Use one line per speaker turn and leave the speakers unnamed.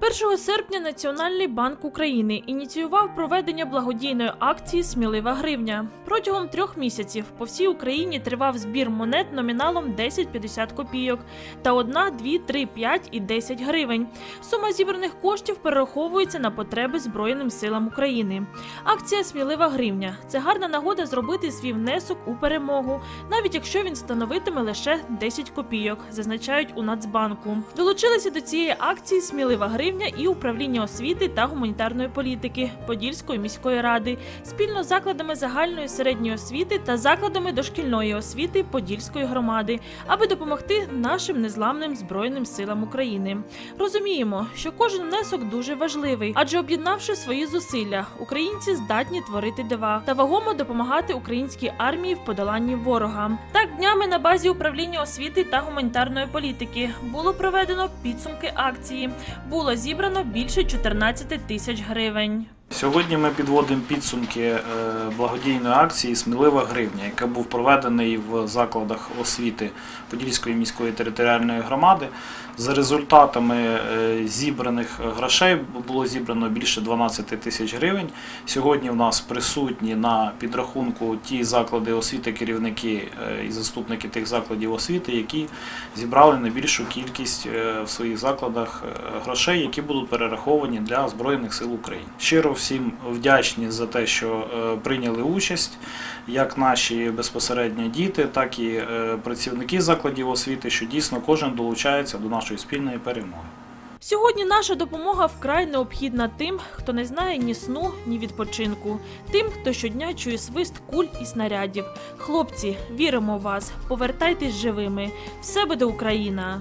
1 серпня Національний банк України ініціював проведення благодійної акції Смілива гривня. Протягом трьох місяців по всій Україні тривав збір монет номіналом 10-50 копійок та 1, 2, 3, 5 і 10 гривень. Сума зібраних коштів перераховується на потреби Збройним силам України. Акція Смілива гривня це гарна нагода зробити свій внесок у перемогу, навіть якщо він становитиме лише 10 копійок, зазначають у Нацбанку. Долучилися до цієї акції Смілива гривня і управління освіти та гуманітарної політики Подільської міської ради спільно з закладами загальної середньої освіти та закладами дошкільної освіти Подільської громади, аби допомогти нашим незламним збройним силам України. Розуміємо, що кожен внесок дуже важливий, адже об'єднавши свої зусилля, українці здатні творити дива та вагомо допомагати українській армії в подоланні ворога. Так днями на базі управління освіти та гуманітарної політики було проведено підсумки акції. Було зібрано більше 14 тисяч гривень.
Сьогодні ми підводимо підсумки е, благодійної акції Смілива гривня, яка був проведений в закладах освіти Подільської міської територіальної громади. За результатами е, зібраних грошей було зібрано більше 12 тисяч гривень. Сьогодні в нас присутні на підрахунку ті заклади освіти, керівники е, і заступники тих закладів освіти, які зібрали найбільшу кількість в своїх закладах грошей, які будуть перераховані для Збройних сил України. Щиро всім вдячні за те, що е, прийняли участь, як наші безпосередньо діти, так і е, працівники закладів освіти, що дійсно кожен долучається до нашої спільної перемоги.
Сьогодні наша допомога вкрай необхідна тим, хто не знає ні сну, ні відпочинку, тим, хто щодня чує свист куль і снарядів. Хлопці, віримо в вас, повертайтесь живими. Все буде Україна.